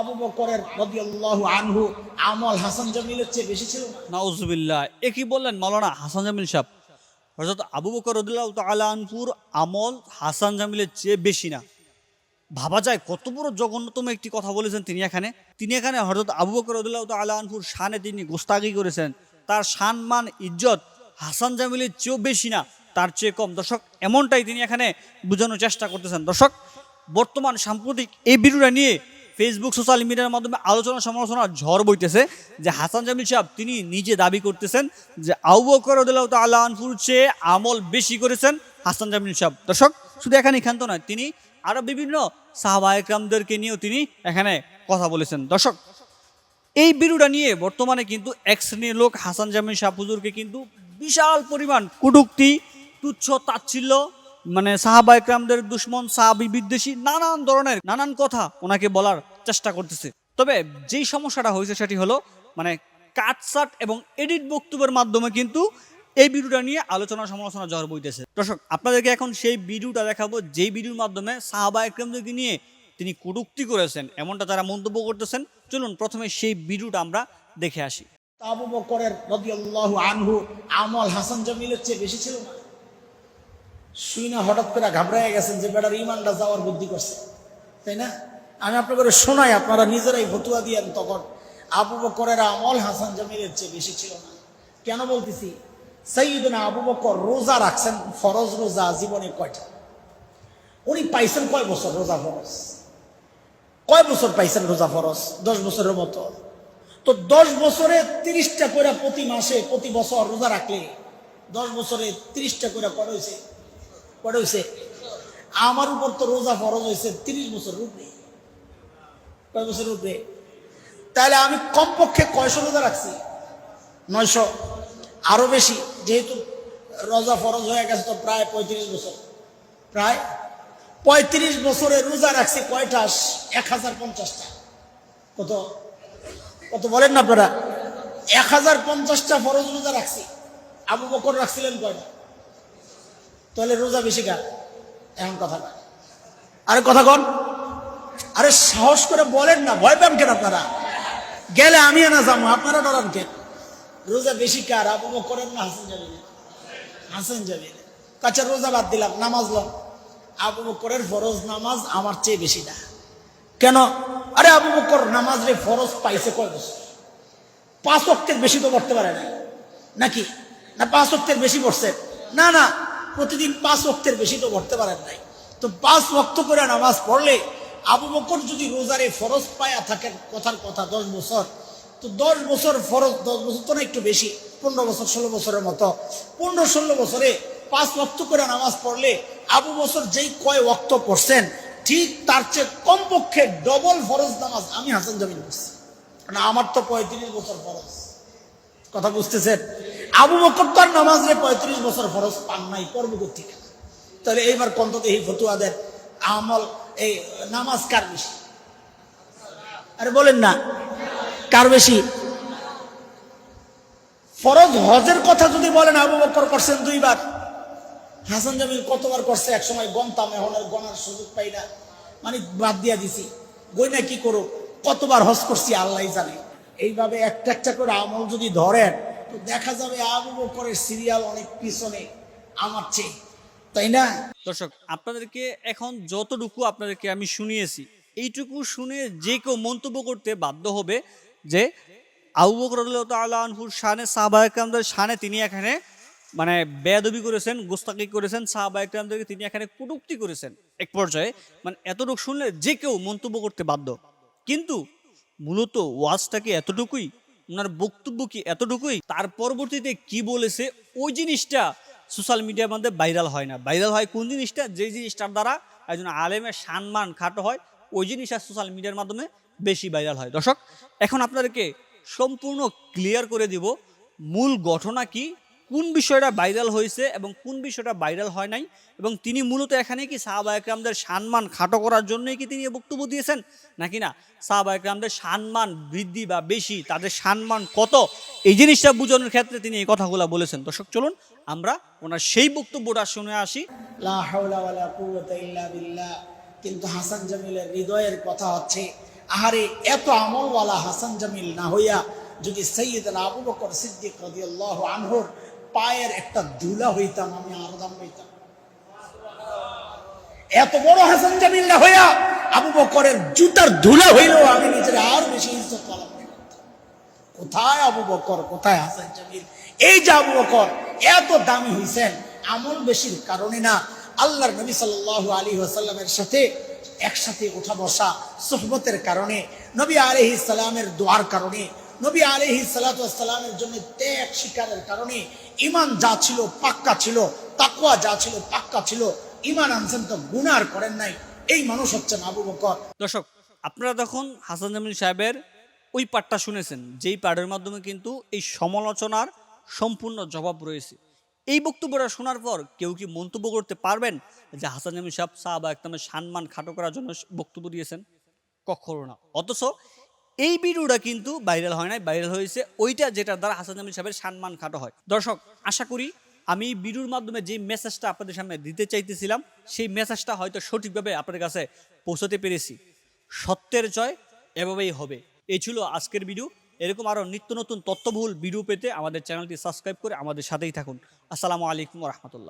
আবু বকরের রাদিয়াল্লাহু আনহু আমল হাসান জামিলের চেয়ে বেশি ছিল? নাউজুবিল্লাহ। এ কি বললেন মাওলানা হাসান জামিল সাহেব? হজরত আবু বকর রদুল্লাহ তালানপুর আমল হাসান জামিলের চেয়ে বেশি না। ভাবা যায় কত বড় জঘন্যতম একটি কথা বলেছেন তিনি এখানে। তিনি এখানে হজরত আবু বকর রদুল্লাহ তালানপুর শানে তিনি গোস্তাগি করেছেন। তার সম্মান, ইজ্জত হাসান জামিলের চেয়েও বেশি না, তার চেয়ে কম। দর্শক, এমনটাই তিনি এখানে বোঝানোর চেষ্টা করতেছেন। দর্শক, বর্তমান সাম্প্রতিক এই ভিডিওটা নিয়ে ফেসবুক সোশ্যাল মিডিয়ার মাধ্যমে আলোচনা সমালোচনা ঝড় বইতেছে যে হাসান জামিল সাহেব, তিনি নিজে দাবি করতেছেন যে আবু বকর রদুল্লাহ তালানপুর চেয়ে আমল বেশি করেছেন হাসান জামিল সাহেব। দর্শক, শুধু এখানে ক্ষান্ত নয়, তিনি আরও বিভিন্ন সাহাবা একরামদেরকে নিয়েও তিনি এখানে কথা বলেছেন। দর্শক, এই বিরুটা নিয়ে বর্তমানে কিন্তু এক শ্রেণির লোক হাসান জামিল শাহ হুজুরকে কিন্তু বিশাল পরিমাণ কুটুক্তি, তুচ্ছ তাচ্ছিল্য মানে সাহাবা একরামদের দুশ্মন, সাহাবি, বিদ্বেষী নানান ধরনের, নানান কথা ওনাকে বলার চেষ্টা করতেছে। তবে যেই সমস্যাটা হয়েছে সেটি হলো মানে কাটসাট এবং এডিট বক্তব্যের মাধ্যমে কিন্তু এই ভিডিওটা নিয়ে আলোচনা সমালোচনা ঝড় বইতেছে। দর্শক, আপনাদেরকে এখন সেই ভিডিওটা দেখাবো, যেই ভিডিওর মাধ্যমে সাহাবা একরামদেরকে নিয়ে তিনি কটূক্তি করেছেন, এমনটা তারা মন্তব্য করতেছেন। চলুন প্রথমে সেই ভিডিওটা আমরা দেখে আসি। আবু বকরের রাদিয়াল্লাহু আনহু আমল হাসান জামিলের চেয়ে বেশি ছিল না। শুই না হঠাৎ করে ঘাবড়ায় গেছেন যে, বেটার ইমানটা যাওয়ার বুদ্ধি করছে। তাই না? আমি আপনাদের শোনাই, আপনারা নিজেরাই ভতুয়া দিয়েন তখন। আবু বকরের আমল হাসান জামিলের চেয়ে বেশি ছিল না। কেন বলতেছি? সঈদনা আবু বকর রোজা রাখছেন, ফরজ রোজা জীবনে কয়টা? উনি পাইছেন কয় বছর রোজা ফরজ? কয় বছর পাইছেন রোজা ফরজ? দশ বছরের মতো। তো দশ বছরে তিরিশটা করে প্রতি মাসে, প্রতি বছর রোজা রাখলে দশ বছরে তিরিশটা করে কত হয়েছে হয়েছে আমার উপর তো রোজা ফরজ হয়েছে তিরিশ বছর উপরে কয় বছর উপরে তাহলে আমি কমপক্ষে কয়শো রোজা রাখছি? নয়শো। আরও বেশি, যেহেতু রোজা ফরজ হয়ে গেছে তো প্রায় পঁয়ত্রিশ বছর। প্রায় পঁয়ত্রিশ বছরে রোজা রাখছি কয়টা? এক হাজার পঞ্চাশটা। কত? কত বলেন না আপনারা? এক হাজার পঞ্চাশটা ফরজ রোজা রাখছি। আবু বকর রাখছিলেন কয়টা? তাহলে রোজা বেশি কার এমন কথা না। আরে কথা কন। আরে সাহস করে বলেন না, ভয় পান কেন আপনারা? গেলে আমি না যাব, আপনারা ডরান কেন? রোজা বেশি কার? আবু বকরের না হাসান যাবে হাসান যাবে কাছে রোজা বাদ দিলাম, নামাজ লম আবু বকরের ফরজ নামাজ আমার চেয়ে বেশি না। কেন? আরে আবু বকর নামাজ রে ফরজ পাইছে কয় বছর? পাঁচ অক্টের বেশি তো পড়তে পারে না নাকি? না পাঁচ অক্টের বেশি পড়ছে? না না। প্রতিদিন পাঁচ অক্টের বেশি তো পড়তে পারেন নাই। তো পাঁচ ওয়াক্ত করে নামাজ পড়লে আবু বকর যদি রোজারে ফরজ পায়া থাকেন, কথার কথা, দশ বছর, তো দশ বছর ফরজ, দশ বছর তো না একটু বেশি, পনেরো বছর, ষোলো বছরের মতো। পনেরো, ষোলো বছরে পাঁচ ওয়াক্ত করে নামাজ পড়লে আবু বছর যেই কয় ওয়াক্ত পড়ছেন, ঠিক তার চেয়ে কমপক্ষে ডবল ফরজ নামাজ আমি হাসান জামিন করছি কারণ আমার তো পঁয়ত্রিশ বছর ফরজ। কথা বুঝতেছেন? আবু বকর তো আর নামাজ রে পঁয়ত্রিশ বছর ফরজ পান নাই কর্মকর্তী তাহলে এইবার কন্ত এই ফতুয়াদের আমল, এই নামাজ কার বেশি? আরে বলেন না, কার বেশি? ফরজ হজের কথা যদি বলেন আবু বকর করছেন দুইবার। হাসান জামিল কতবার করছে? এক সময় গনতাম এখন গনার সুযোগ পাই না। মানে বাদ দিয়া দিছি। গই না কি করো কতবার হজ করছি আল্লাহ জানে। এইভাবে একটা একটা করে আমল যদি ধরেন তো দেখা যাবে আবু বকরের সিরিয়াল অনেক পিছনে আমার চেয়ে, তাই না? দর্শক, আপনাদেরকে এখন যতটুকু আপনাদেরকে আমি শুনিয়েছি, এইটুকু শুনে যে কেউ মন্তব্য করতে বাধ্য হবে যে আবু বকর আনহুর শানে সাহাবা একরামদের শানে তিনি এখানে মানে বেয়াদবি করেছেন গোস্তাকি করেছেন সাহাবা একরামদেরকে তিনি এখানে কটুক্তি করেছেন এক পর্যায়ে। মানে এতটুকু শুনলে যে কেউ মন্তব্য করতে বাধ্য। কিন্তু মূলত ওয়াজটাকে এতটুকুই ওনার বক্তব্য কি এতটুকুই? তার পরবর্তীতে কি বলেছে? ওই জিনিসটা সোশ্যাল মিডিয়ার মধ্যে ভাইরাল হয় না। ভাইরাল হয় কোন জিনিসটা? যে জিনিসটার দ্বারা একজন আলেমের সম্মান খাটো হয়, ওই জিনিসটা সোশ্যাল মিডিয়ার মাধ্যমে বেশি ভাইরাল হয়। দর্শক, এখন আপনাদেরকে সম্পূর্ণ ক্লিয়ার করে দিব, মূল ঘটনা কি? কোন বিষয়টা ভাইরাল হয়েছে এবং কোন বিষয়টা ভাইরাল হয় নাই? এবং তিনি মূলত এখানে কি সাহাবা একরামদের সম্মান খাটো করার জন্যই কি তিনি বক্তব্য দিয়েছেন? নাকি না? সাহাবা একরামদের সম্মান বৃদ্ধি বা বেশি, তাদের সম্মান কত? এই জিনিসটা বোঝানোর ক্ষেত্রে তিনি এই কথাগুলো বলেছেন। দর্শক, চলুন আমরা ওনার সেই বক্তব্যটা শুনে আসি। কিন্তু হাসান জামিলের হৃদয়ের কথা হচ্ছে, আহারে এত আমলওয়ালা হাসান জামিল না হইয়া যদি সৈয়দ আবু বকর সিদ্দিক রাদিয়াল্লাহু আনহুর পায়ের একটা ধুলা হইতাম, আমি আরও হইতাম। এত বড় হাসান জামিল না হইয়া আবু বকরের জুতার ধুলা হইলেও আমি নিজের আর বেশি ইজ্জত পালাম কোথায় আবু বকর, কোথায় হাসান জামিল? এই যে আবু বকর, এত দামি হইছেন, আমল বেশির কারণে না, আল্লাহর নবী সাল্লাল্লাহু আলী ওয়াসাল্লামের সাথে একসাথে ওঠা বসা সোহবতের কারণে, নবী আলহি সালামের দোয়ার কারণে নবী আলহি সালাতামের জন্য ত্যাগ শিকারের কারণে ইমান যা ছিল পাক্কা ছিল তাকুয়া যা ছিল পাক্কা ছিল ইমান আনছেন তো গুনার করেন নাই। এই মানুষ হচ্ছেন আবু বকর। দর্শক, আপনারা তখন হাসান জামিল সাহেবের ওই পাঠটা শুনেছেন, যেই পাঠের মাধ্যমে কিন্তু এই সমালোচনার সম্পূর্ণ জবাব রয়েছে। এই বক্তব্যটা শোনার পর কেউ কি মন্তব্য করতে পারবেন যে হাসান জামিল সাহেব সাহাবা একদমের সম্মান খাটো করার জন্য বক্তব্য দিয়েছেন? কখনো না। অথচ এই ভিডিওটা কিন্তু ভাইরাল হয় নাই, ভাইরাল হয়েছে ওইটা যেটার দ্বারা হাসান জামিল সাহেবের সম্মান খাটো হয়। দর্শক, আশা করি আমি ভিডিওর মাধ্যমে যে মেসেজটা আপনাদের সামনে দিতে চাইতেছিলাম, সেই মেসেজটা হয়তো সঠিকভাবে আপনাদের কাছে পৌঁছতে পেরেছি। সত্যের জয় এভাবেই হবে। এই ছিল আজকের ভিডিও। এরকম আরও নিত্য নতুন তথ্যবহুল ভিডিও পেতে আমাদের চ্যানেলটি সাবস্ক্রাইব করে আমাদের সাথেই থাকুন। আসসালামু আলাইকুম রহমতুল্লাহ।